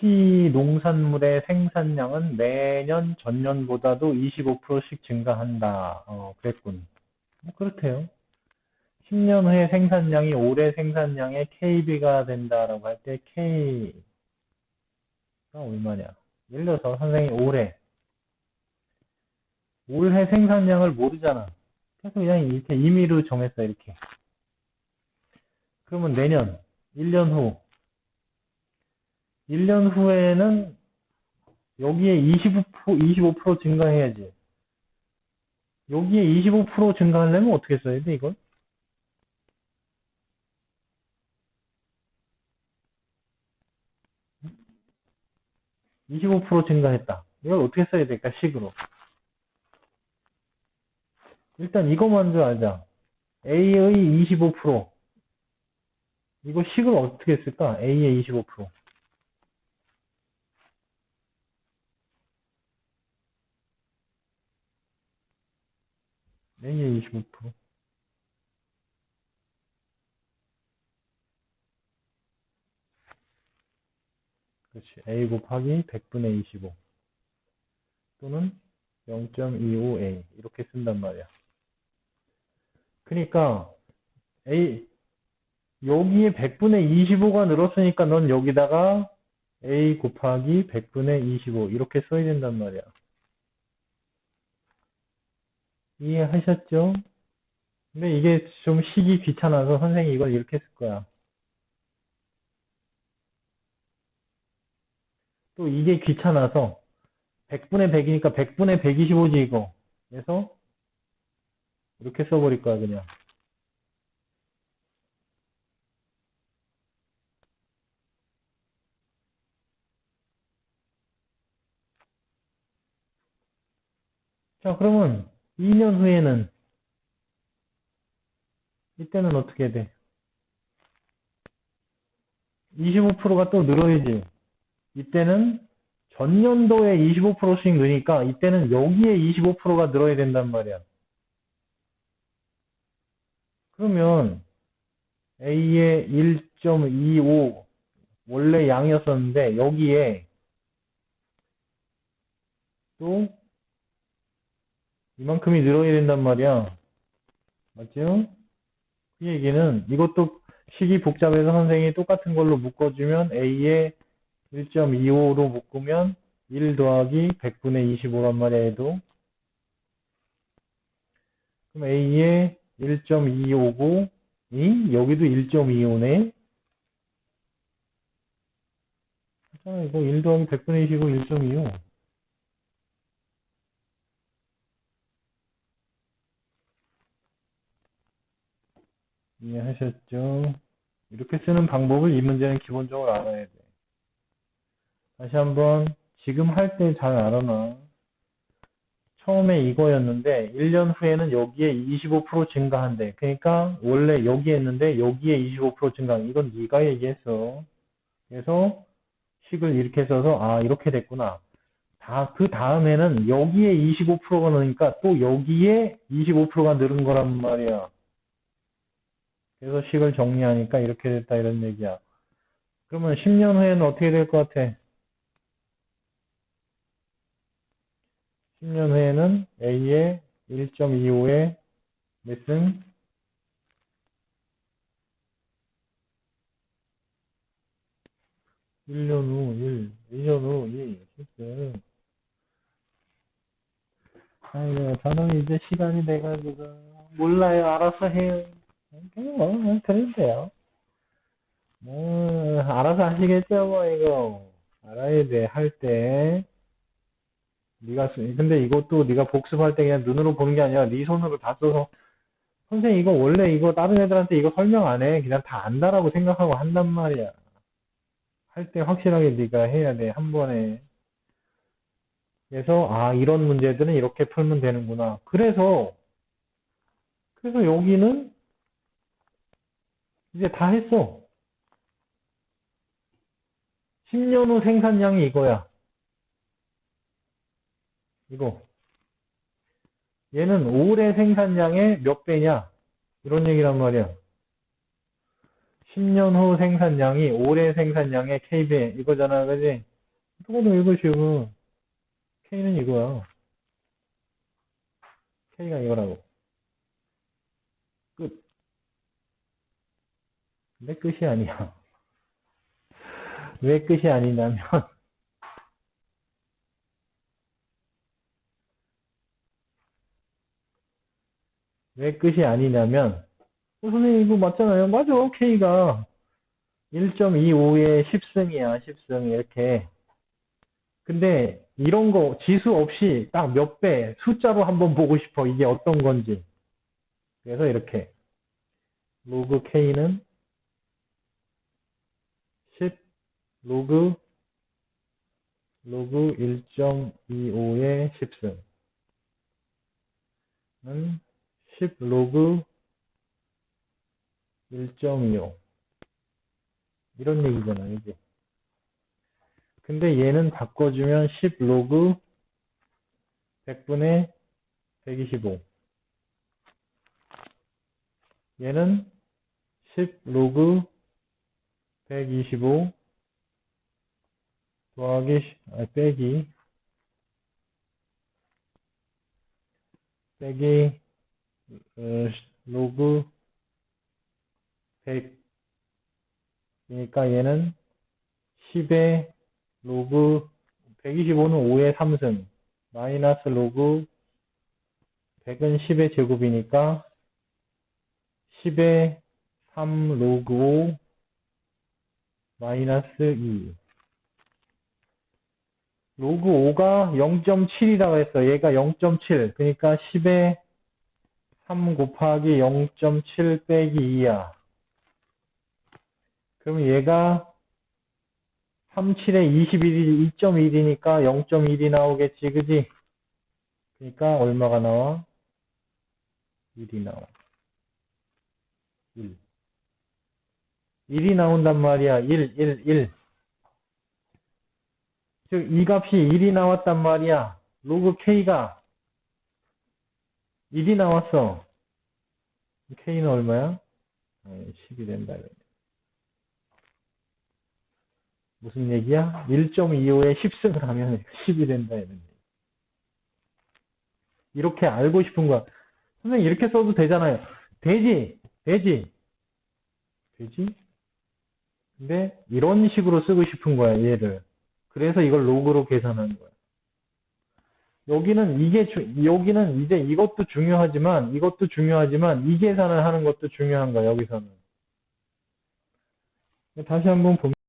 시 농산물의 생산량은 매년 전년보다도 25%씩 증가한다. 어, 그랬군. 뭐 그렇대요. 10년 후에 생산량이 올해 생산량의 KB가 된다라고 할 때 K가 얼마냐? 예를 들어서 선생님이 올해 올해 생산량을 모르잖아. 그래서 그냥 이렇게 임의로 정했어, 이렇게. 그러면 내년, 1년 후. 1년 후에는 여기에 25%, 25% 증가해야지. 여기에 25% 증가하려면 어떻게 써야 돼, 이걸? (25% 증가했다) 이걸 어떻게 써야 될까 식으로. 일단 이거 먼저 알자. A의 25% 이거 식을 어떻게 쓸까? A의 25% A의 25% 그렇지. A 곱하기 100분의 25 또는 0.25A 이렇게 쓴단 말이야. 그러니까 A 여기에 100분의 25가 늘었으니까 넌 여기다가 A 곱하기 100분의 25 이렇게 써야 된단 말이야. 이해하셨죠? 근데 이게 좀 식이 귀찮아서 선생님이 이걸 이렇게 쓸 거야. 또 이게 귀찮아서 100분의 100이니까 100분의 125지 이거. 그래서 이렇게 써버릴 거야 그냥. 자 그러면 2년 후에는 이때는 어떻게 돼? 25%가 또 늘어야지. 이때는 전년도에 25%씩 느니까 이때는 여기에 25%가 늘어야 된단 말이야. 그러면 A의 1.25 원래 양이었었는데 여기에 또 이만큼이 늘어야 된단 말이야. 맞죠? 그 얘기는 이것도 식이 복잡해서 선생님이 똑같은 걸로 묶어주면 A의 1.25로 묶으면 1 더하기 100분의 25란 말이야 얘도 그럼 A의 1.259이 여기도 1.25네 자 이거 1 더하기 100분의 25 1.25 이해하셨죠? 이렇게 쓰는 방법을 이 문제는 기본적으로 알아야 돼. 다시 한번 지금 할 때 잘 알아놔. 처음에 이거였는데 1년 후에는 여기에 25% 증가한대. 그러니까 원래 여기 했는데 여기에 25% 증가. 이건 네가 얘기했어. 그래서 식을 이렇게 써서 아 이렇게 됐구나. 다 그 다음에는 여기에 25%가 넣으니까 또 여기에 25%가 늘은 거란 말이야. 그래서 식을 정리하니까 이렇게 됐다 이런 얘기야. 그러면 10년 후에는 어떻게 될 것 같아? 10년 후에는 A의 1.25의 몇승? (1년 후 1, 2년 후 2, 실제 아이고 저는 이제 시간이 돼가지고 몰라요 알아서 해요 뭐 그래도 돼요 뭐 알아서 하시겠죠 뭐 이거 알아야 돼 할 때 네가 쓰 근데 이것도 네가 복습할 때 그냥 눈으로 보는 게 아니라 네 손으로 다 써서 선생님 이거 원래 이거 다른 애들한테 이거 설명 안 해. 그냥 다 안다라고 생각하고 한단 말이야. 할 때 확실하게 네가 해야 돼. 한 번에. 그래서 아 이런 문제들은 이렇게 풀면 되는구나. 그래서 그래서 여기는 이제 다 했어. 10년 후 생산량이 이거야. 이거. 얘는 올해 생산량의 몇 배냐? 이런 얘기란 말이야. 10년 후 생산량이 올해 생산량의 K배 이거잖아, 그지? 똑같은 일거식은 K는 이거야. K가 이거라고. 끝. 왜 끝이 아니야? 왜 끝이 아니냐면, 왜 끝이 아니냐면, 어, 선생님 이거 맞잖아요. 맞아. K가 1.25의 10승이야. 10승 이렇게. 근데 이런 거 지수 없이 딱 몇 배 숫자로 한번 보고 싶어. 이게 어떤 건지. 그래서 이렇게 로그 K는 10 로그 로그 1.25의 10승은 10 로그 1.25 이런 얘기잖아요, 이게. 근데 얘는 바꿔주면 10 로그 100분의 125 얘는 10 로그 125 더하기 시- 아, 빼기. 빼기 어, 로그 100 그러니까 얘는 10의 로그 125는 5의 3승 마이너스 로그 100은 10의 제곱이니까 10의 3 로그 5 마이너스 2 로그 5가 0.7이라고 했어 얘가 0.7 그러니까 10의 3 곱하기 0.7 빼기 2야 그럼 얘가 37에 21이 2.1이니까 0.1이 나오겠지, 그지? 그러니까 얼마가 나와? 1이 나와. 1. 1이 나온단 말이야. 1, 1, 1. 즉, 이 값이 1이 나왔단 말이야. 로그 K가 1이 나왔어. K는 얼마야? 10이 된다. 무슨 얘기야? 1.25에 10승을 하면 10이 된다 이런. 이렇게 알고 싶은 거야. 선생님 이렇게 써도 되잖아요. 되지, 되지, 되지. 근데 이런 식으로 쓰고 싶은 거야 얘를. 그래서 이걸 로그로 계산하는 거야. 여기는 이게 주- 여기는 이제 이것도 중요하지만 이것도 중요하지만 이 계산을 하는 것도 중요한 거야 여기서는. 다시 한번 보면.